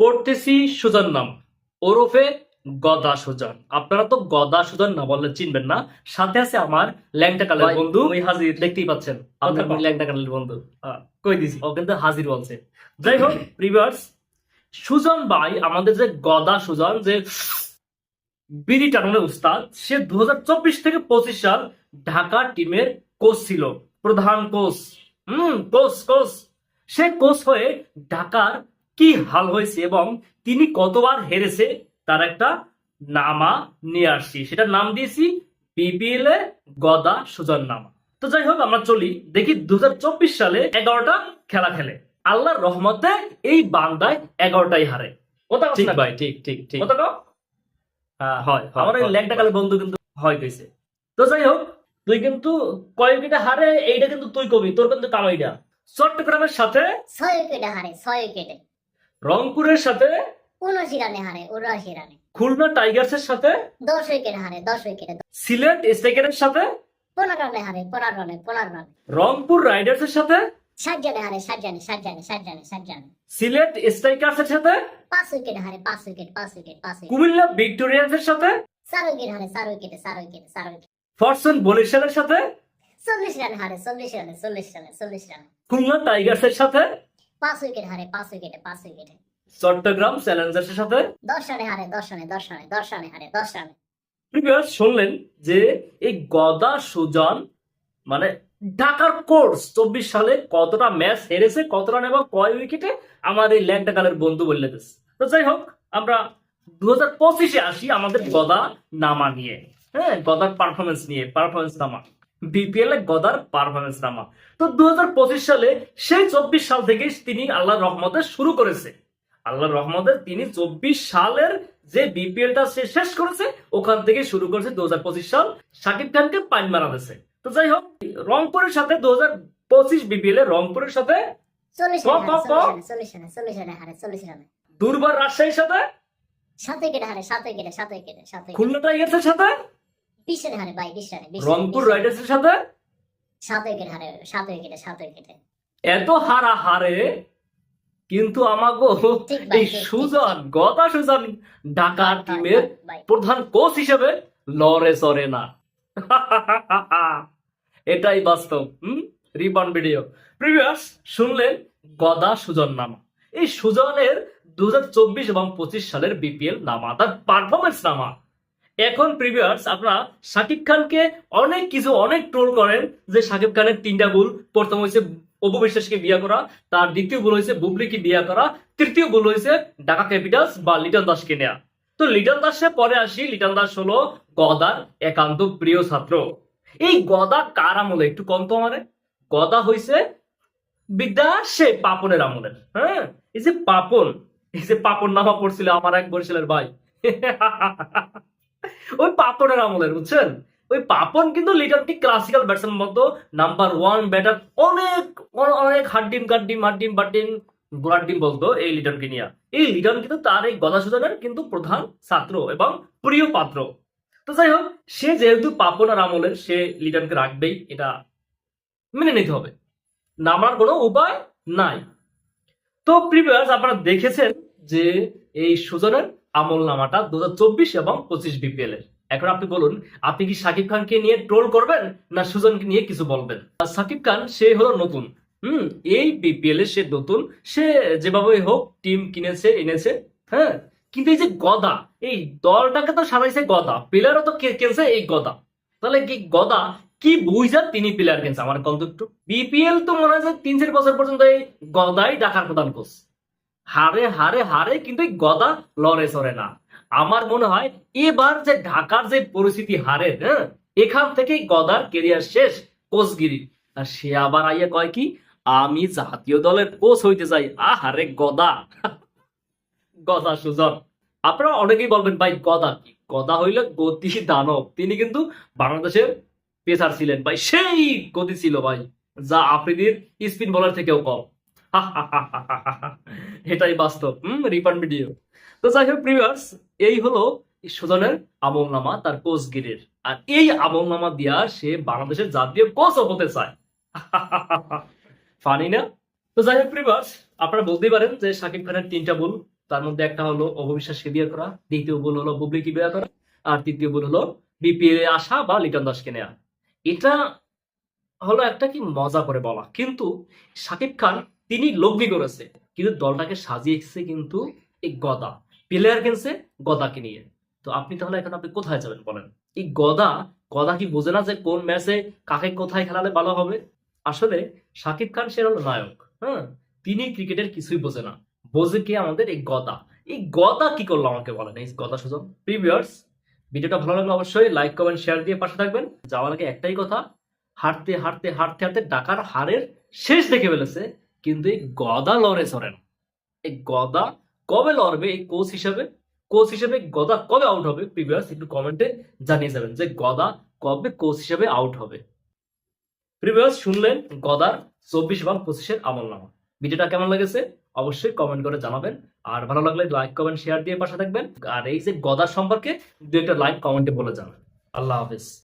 পড়তেছি সুজন নাম। ওরফে গদা সুজন আপনারা তো গদা সুজন না বললে চিনবেন না। সাথে আছে আমার ল্যাংটা কালের বন্ধু। ওই হাজির দেখতেই পাচ্ছেন। আপনার ল্যাংটা কালের বন্ধু। কই দিছি? ও কিন্তু হাজির বলছে। যাই হোক রিভার্স সুজন ভাই আমাদের যে গদা সুজন যে বিড়ি টানানোর উস্তাদ সে দু হাজার চব্বিশ থেকে পঁচিশ সাল ঢাকা টিমের কোচ ছিল। প্রধান কোচ হুম কোচ কোচ সে কোচ হয়ে ঢাকার কি হাল হয়েছে এবং তিনি কতবার হেরেছে তার একটা নামা নিয়ে আসছি। সেটা নাম দিয়েছি বিপিএল এ গদা সুজন নামা। তো যাই হোক আমরা চলি। দেখি দু সালে এগারোটা খেলা খেলে। আল্লাহর রহমতে এই বান্দায় এগারোটাই হারে। কথা ঠিক ভাই ঠিক ঠিক ঠিক। কথা কও? হ্যাঁ, হয় আমার এই ল্যাংটা। বন্ধু কিন্তু হয় কইছে। তো যাই হোক তুই কিন্তু কয় উইকেটে হারে এইটা কিন্তু তুই কবি তোর কিন্তু কামাইটা চট্টগ্রামের সাথে ছয় উইকেটে হারে ছয় উইকেটে। রংপুরের সাথে উনআশি রানে হারে উনআশি রানে খুলনা টাইগার্সের সাথে দশ উইকেটে হারে দশ উইকেটে সিলেট স্ট্রাইকারের সাথে পনেরো রানে হারে পনেরো রানে পনেরো রানে। রংপুর রাইডার্সের সাথে ষাট জানে হারে ষাট জানে ষাট জানে ষাট জানে ষাট জানে। সিলেট স্ট্রাইকার্সের সাথে পাঁচ উইকেট হারে পাঁচ উইকেট পাঁচ উইকেট পাঁচ উইকেট। কুমিল্লা ভিক্টোরিয়ান্সের সাথে চার উইকেট হারে চার উইকেটে চার উইকেটে চার উইকেট। ফরসন বরিশালের সাথে চল্লিশ রানে হারে চল্লিশ রানে চল্লিশ রানে চল্লিশ রানে। খুলনা টাইগার্সের সাথে পাঁচ উইকেট হারে পাঁচ উইকেটে পাঁচ উইকেটে। চট্টগ্রাম চ্যালেঞ্জার্সের সাথে? দশ রানে হারে দশ রানে দশ রানে দশ রানে হারে দশ রানে। প্রিভিয়াস শুনলেন যে এই গদা সুজন মানে ঢাকার কোর্স চব্বিশ সালে কতটা ম্যাচ হেরেছে কত রান এবং কয় উইকেটে আমার এই ল্যাংটা কালের বন্ধু বললে তো যাই হোক আমরা দু হাজার পঁচিশে আসি আমাদের গদা নামা নিয়ে। হ্যাঁ গদার পারফরমেন্স নিয়ে পারফরমেন্স নামা। বিপিএল এ গদার পারফরমেন্স নামা। তো দু সালে সেই চব্বিশ সাল থেকে তিনি আল্লাহ রহমতে শুরু করেছে। আল্লাহ রহমতে তিনি চব্বিশ সালের যে বিপিএলটা সে শেষ করেছে ওখান থেকে শুরু করেছে দু হাজার পঁচিশ সাল। শাকিব খানকে পাইন মারা দিয়েছে তো যাই হোক রংপুরের সাথে দু হাজার পঁচিশ বিপিএল এ রংপুরের সাথে দুর্বার রাজশাহীর সাথে? সাত উইকেটে হারে সাত উইকেটে সাত উইকেটে সাত উইকেটে খুলনা সাথে? বিশ রানে হারে ভাই বিশ রানে রংপুর। রাইডার্সের সাথে? সাত উইকেট হারে সাত উইকেটে সাত উইকেটে। এত হারা হারে কিন্তু আমাগো এই সুজন গদা সুজন ঢাকা টিমের। প্রধান কোচ হিসেবে লড়ে সরে না। এটাই বাস্তব হুম? রিবান ভিডিও। প্রিভিয়াস শুনলেন গদা সুজন নামা। এই সুজনের দু হাজার চব্বিশ এবং পঁচিশ সালের বিপিএল নামা তার পারফরমেন্স নামা। এখন প্রিভিয়ার্স আপনারা শাকিব খানকে অনেক কিছু, অনেক ট্রোল করেন যে শাকিব খানের তিনটা ভুল। প্রথম হয়েছে অপু বিশ্বাসকে বিয়ে করা, তার দ্বিতীয় ভুল হয়েছে বুবলিকে বিয়ে করা, তৃতীয় ভুল হয়েছে ঢাকা ক্যাপিটালস বা লিটন দাসকে নেয়া। তো লিটন দাসে পরে আসি, লিটন দাস হলো গদার একান্ত প্রিয় ছাত্র। এই গদা কার আমলে? একটু কম তো আমারে। গদা হইছে বিদ্যা, সে পাপনের আমলের হ্যাঁ? এই যে পাপন, এই যে পাপন নামা পড়ছিল আমার এক বরিশালের ভাই। ওই পাপনের আমলের বুঝছেন? ওই পাপন কিন্তু লিটনকে ক্লাসিক্যাল ব্যাটসম্যান মতো নাম্বার ওয়ান ব্যাটার অনেক অনেক হাড্ডিম কাড্ডিম হাড্ডিম বাড্ডিম গোড়ার ডিম বলতো এই লিটনকে নিয়ে। এই লিটন কিন্তু তার এই গদা সুজনের কিন্তু প্রধান ছাত্র এবং প্রিয় পাত্র। তো যাই হোক, সে যেহেতু পাপনার আমলের সে লিটনকে রাখবেই, এটা মেনে নিতে হবে। নামার কোনো উপায় নাই। তো প্রিভিয়াস আপনারা দেখেছেন যে এই সুজনের আমল নামাটা দু এবং পঁচিশ বিপিএল এর। এখন আপনি বলুন, আপনি কি সাকিব খানকে নিয়ে ট্রোল করবেন না সুজনকে নিয়ে কিছু বলবেন? সাকিব খান, সে হলো নতুন। হুম, এই বিপিএল এ সে নতুন। সে যেভাবে হোক টিম কিনেছে, এনেছে হ্যাঁ? কিন্তু এই যে গদা, এই দলটাকে তো সাজাইছে গদা। প্লেয়ারও তো কেনছে এই গদা। তাহলে কি গদা, কি বুঝা তিনি প্লেয়ার কিনছে? আমার কন্ত একটু। বিপিএল তো মনে হয় তিন চার বছর পর্যন্ত এই গদাই ঢাকার প্রধান কোচ হারে হারে হারে কিন্তু গদা লড়ে সরে না। আমার মনে হয় এবার যে ঢাকার যে পরিস্থিতি হারে হ্যাঁ এখান থেকেই গদার কেরিয়ার শেষ, কোচগিরি। আর সে আবার আইয়া কয় কি, আমি জাতীয় দলের কোচ হইতে চাই। আহারে, গদা। গদা সুজন। আপনারা অনেকেই বলবেন, ভাই, গদা কি? গদা হইলে গতি দানব। তিনি কিন্তু বাংলাদেশের পেসার ছিলেন। ভাই, সেই গতি ছিল, ভাই, যা আফ্রিদির স্পিন বলার থেকেও কম। এটাই বাস্তব। হুম রিফান্ড ভিডিও তো যাই হোক প্রিভিয়ার্স এই হলো সুজনের আমলনামা তার কোচগিরির। আর এই আমলনামা দিয়া সে বাংলাদেশের জাতীয় কোচও হতে চায়। ফানি না? তো যাই হোক প্রিভার্স আপনারা বলতেই পারেন যে শাকিব খানের তিনটা ভুল। তার মধ্যে একটা হলো অপবিশ্বাসকে বিয়ে করা, দ্বিতীয় ভুল হলো বুবলিকে বিয়ে করা, আর তৃতীয় ভুল হলো বিপিএল এ আসা বা লিটন দাসকে নেওয়া এটা হলো একটা কি মজা করে বলা। কিন্তু শাকিব খান তিনি লগ্নি করেছে, কিন্তু দলটাকে সাজিয়েছে কিন্তু এই গদা। প্লেয়ার কিনছে, গদাকে নিয়ে। তো আপনি তাহলে এখন আপনি কোথায় যাবেন বলেন? এই গদা গদা কি বোঝে না যে কোন ম্যাচে কাকে কোথায় খেলালে ভালো হবে? আসলে শাকিব খান সে হলো নায়ক হ্যাঁ? তিনি ক্রিকেটের কিছুই বোঝে না। বোঝে কি আমাদের এই গদা। এই গদা কি করল আমাকে বলেন? এই গদা সুজন। প্রিভিয়ার্স ভিডিওটা ভালো লাগলে অবশ্যই লাইক কমেন্ট শেয়ার দিয়ে পাশে থাকবেন। যাওয়ার আগে একটাই কথা হাঁটতে হাঁটতে হাঁটতে হাঁটতে ডাকার হারের শেষ দেখে ফেলেছে কিন্তু এই গদা লড়ে সরেন। এই গদা কবে লড়বে? এই কোচ হিসেবে? কোচ হিসেবে গদা কবে আউট হবে? প্রিভিয়াস একটু কমেন্টে জানিয়ে যাবেন যে গদা কবে কোচ হিসেবে আউট হবে। প্রিভিয়াস শুনলেন গদার চব্বিশ বা পঁচিশের আমল নামা। ভিডিওটা কেমন লেগেছে? অবশ্যই কমেন্ট করে জানাবেন। আর ভালো লাগলে লাইক কমেন্ট শেয়ার দিয়ে পাশে থাকবেন। আর এই যে গদার সম্পর্কে দু একটা লাইক কমেন্টে বলে জানাবেন। আল্লাহ হাফিজ।